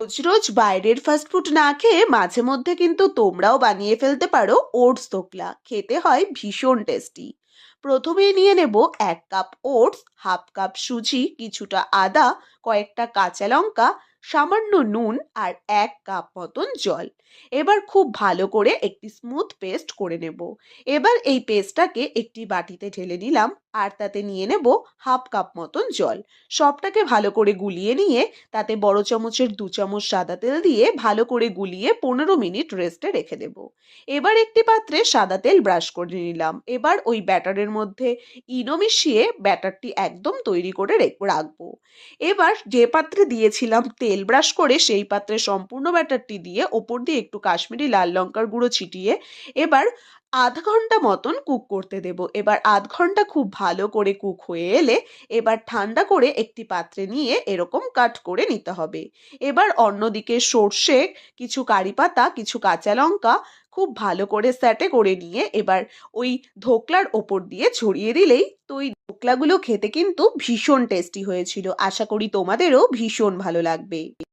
রোজ রোজ বাইরের ফাস্টফুড না খেয়ে মাঝে মধ্যে কিন্তু তোমরাও বানিয়ে ফেলতে পারো ওটস ধোকলা। খেতে হয় ভীষণ টেস্টি প্রথমেই নিয়ে নেব এক কাপ ওটস হাফ কাপ সুজি, কিছুটা আদা, কয়েকটা কাঁচা লঙ্কা সামান্য নুন আর এক কাপ মতন জল। এবার খুব ভালো করে একটি স্মুথ পেস্ট করে নেব। এবার এই পেস্টটাকে একটি বাটিতে ঢেলে নিলাম আর তাতে নিয়ে নেব হাফ কাপ মতন জল। সবটাকে ভালো করে গুলিয়ে নিয়ে তাতে বড় চামচের দু চামচ সাদা তেল দিয়ে ভালো করে গুলিয়ে পনেরো মিনিট রেস্টে রেখে দেব। এবার একটি পাত্রে সাদা তেল ব্রাশ করে নিলাম। এবার ওই ব্যাটারের মধ্যে ইনো মিশিয়ে ব্যাটারটি একদম তৈরি করে রেখ- রাখব। এবার যে পাত্রে দিয়েছিলাম তেল ব্রাশ করে সেই পাত্রে সম্পূর্ণ ব্যাটারটি দিয়ে ওপর দিয়ে একটু কাশ্মীরি লাল লঙ্কার গুঁড়ো ছিটিয়ে এবার আধ ঘণ্টা মতন কুক করতে দেব। এবার আধ ঘণ্টা খুব ভালো করে কুক হয়ে এলে এবার ঠান্ডা করে একটি পাত্রে নিয়ে এরকম কাট করে নিতে হবে। এবার অন্যদিকে সর্ষে, কিছু কারি পাতা, কিছু কাঁচা লঙ্কা খুব ভালো করে স্যাটে করে নিয়ে এবার ওই ধোকলার ওপর দিয়ে ছড়িয়ে দিলেই তো ওই ধোকলাগুলো খেতে কিন্তু ভীষণ টেস্টি হয়েছিল। আশা করি তোমাদেরও ভীষণ ভালো লাগবে।